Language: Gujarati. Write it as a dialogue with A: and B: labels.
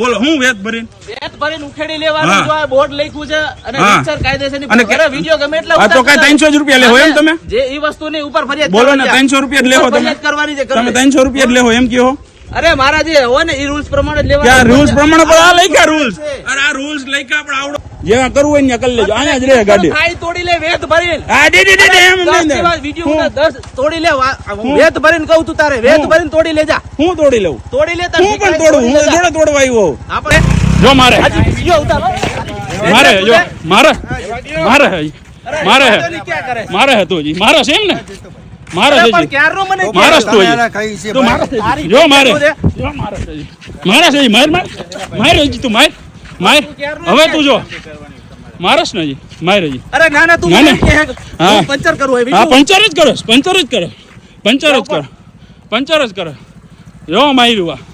A: બોલો હું વેત ભરીને
B: વેત ભરીને ઉખેડી લેવાનું. જો આ બોર્ડ લખ્યું છે અને. રીતસર કાયદેસરની
A: અને
B: કેરા વીડિયો ગમે એટલા
A: આ તો કાય 300 જ રૂપિયા લેવો એમ તમે?
B: જે ઈ વસ્તુની ઉપર ફરિયાદ
A: બોલો ને 300 રૂપિયા જ લેવો તમે
B: ફરિયાદ કરવાની છે
A: તમે
B: કરવી.
A: ત્રણસો રૂપિયા જ લેવો એમ કહો
B: અરે મારા જે હોય ને એ રૂલ્સ પ્રમાણે જ લેવાનું.
A: ક્યાં રૂલ્સ પ્રમાણે પણ આ
B: લઈ.
A: રૂલ્સ અરે આ રૂલ્સ લખ્યા પણ આવડો જેવા કરવું હોય ને ત્યાં કરી લેજો. અહીંયા જ રે ગાડી.
B: ખાઈ તોડી લે વેત ભરીને.
A: ડે ડે ડે એમ નહીં ને.
B: વીડિયો
A: હું-
B: ઉતાર, દસ તોડી લે વેત ભરીને કહું તું તારે વેત ભરીને તોડી લેજા.
A: હું તોડી લઉં?
B: તોડી લે તાર
A: હું પણ તોડું હું જોડે તોડવા આવ્યો.
B: આપણે
A: જો મારે.
B: હજી ઉતાર.
A: મારે જો મારે. મારે મારે મારે હે. તો હતું મારે છે એમ ને? મારે
B: પણ ક્યારનો મને કહે
A: મારે જ
B: છે?
A: તો મારે જો મારે જો મારે. મારે છે? માર માર માર. હજી તું માર. માર. હવે તું જો. મારસ ને માર હજી?
B: અરે ના ના તું મને
A: હા.
B: પંચર કરું હોય
A: હા પંચર જ કરો પંચર જ કરો. પંચર જ કરો. પંચર જ કરો. જો માર્યું આ.